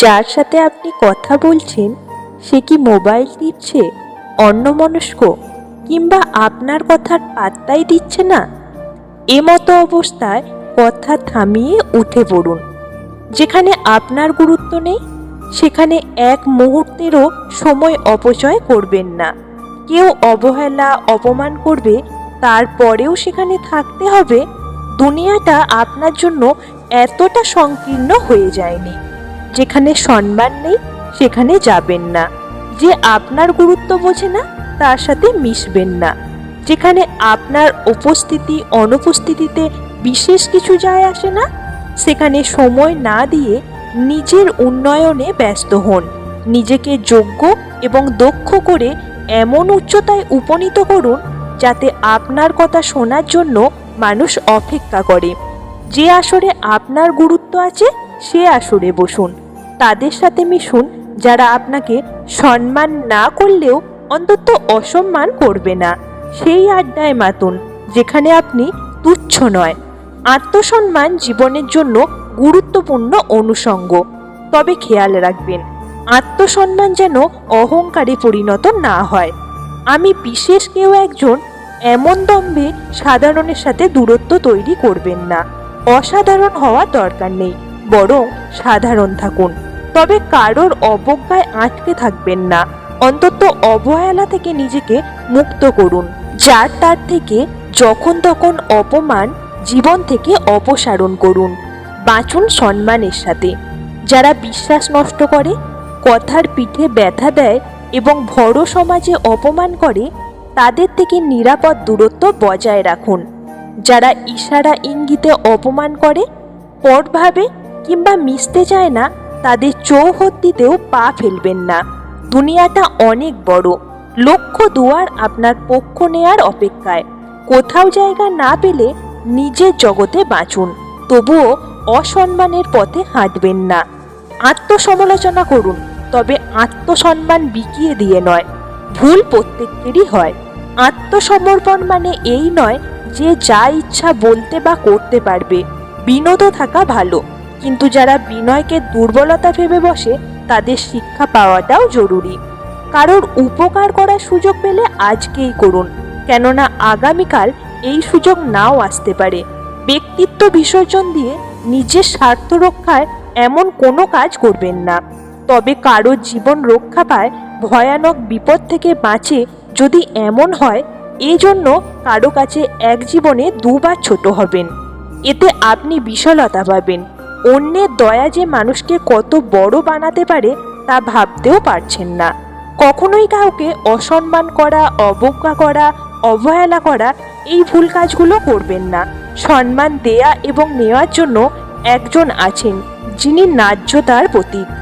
যার সাথে আপনি কথা বলছেন, সে কি মোবাইল টিপছে অন্যমনস্ক, কিংবা আপনার কথার পাত্তাই দিচ্ছে না? এমতো অবস্থায় কথা থামিয়ে উঠে পড়ুন। যেখানে আপনার গুরুত্ব নেই, সেখানে এক মুহূর্তেরও সময় অপচয় করবেন না। কেউ অবহেলা, অপমান করবে, তারপরেও সেখানে থাকতে হবে। দুনিয়াটা আপনার জন্য এতটা সংকীর্ণ হয়ে যায়নি। যেখানে সম্মান নেই, সেখানে যাবেন না। যে আপনার গুরুত্ব বোঝে না, তার সাথে মিশবেন না। যেখানে আপনার উপস্থিতি, অনুপস্থিতিতে বিশেষ কিছু যায় আসে না, সেখানে সময় না দিয়ে নিজের উন্নয়নে ব্যস্ত হন। নিজেকে যোগ্য এবং দক্ষ করে এমন উচ্চতায় উপনীত করুন, যাতে আপনার কথা শোনার জন্য মানুষ অপেক্ষা করে। যে আসরে আপনার গুরুত্ব আছে, সে আসরে বসুন। তাদের সাথে মিশুন, যারা আপনাকে সম্মান না করলেও অন্তত অসম্মান করবে না। সেই আড্ডায় মাতুন, যেখানে আপনি তুচ্ছ নয়। আত্মসম্মান জীবনের জন্য গুরুত্বপূর্ণ অনুষঙ্গ। তবে খেয়াল রাখবেন, আত্মসম্মান যেন অহংকারে পরিণত না হয়। আমি বিশেষ কেউ একজন এমন দম্ভে সাধারণের সাথে দূরত্ব তৈরি করবেন না। অসাধারণ হওয়ার দরকার নেই, বরং সাধারণ থাকুন। তবে কারোর অবজ্ঞায় আটকে থাকবেন না। অন্তত অবহেলা থেকে নিজেকে মুক্ত করুন, যার তার থেকে যখন তখন অপমান জীবন থেকে অপসারণ করুন। বাঁচুন সম্মানের সাথে। যারা বিশ্বাস নষ্ট করে, কথার পিঠে ব্যথা দেয় এবং ভর সমাজে অপমান করে, তাদের থেকে নিরাপদ দূরত্ব বজায় রাখুন। যারা ইশারা ইঙ্গিতে অপমান করে পট ভাবে কিংবা মিশতে চায় না তাদের চৌহদ্দিতেও পা ফেলবেন না। দুনিয়াটা অনেক বড়। লক্ষ দুয়ার আপনার পক্ষ নেয়ার অপেক্ষায়। কোথাও জায়গা না পেলে নিজের জগতে বাঁচুন। তবুও অসম্মানের পথে হাঁটবেন না। আত্মসমালোচনা করুন, তবে আত্মসম্মান বিকিয়ে দিয়ে নয়। ভুল প্রত্যেকেরই হয়। আত্মসমর্পণ মানে এই নয় যে যা ইচ্ছা বলতে বা করতে পারবে। বিনোদ থাকা ভালো। কিন্তু যারা বিনয়কে দুর্বলতা ভেবে বসে, তাদের শিক্ষা পাওয়াটাও জরুরি। কারোর উপকার করার সুযোগ পেলে আজকেই করুন, কেননা আগামীকাল এই সুযোগ নাও আসতে পারে। ব্যক্তিত্ব বিসর্জন দিয়ে নিজের স্বার্থ রক্ষায় এমন কোনো কাজ করবেন না। তবে কারোর জীবন রক্ষা পায় ভয়ানক বিপদ থেকে বাঁচে যদি এমন হয় এই জন্য কারও কাছে এক জীবনে দুবার ছোট হবেন। এতে আপনি বিশালতা পাবেন। অন্যের দয়া যে মানুষকে কত বড় বানাতে পারে তা ভাবতেও পারছেন না। কখনোই কাউকে অসম্মান করা, অবজ্ঞা করা, অবহেলা করা এই ভুল কাজগুলো করবেন না। সম্মান দেয়া এবং নেওয়ার জন্য একজন আছেন, যিনি ন্যায্যতার প্রতীক।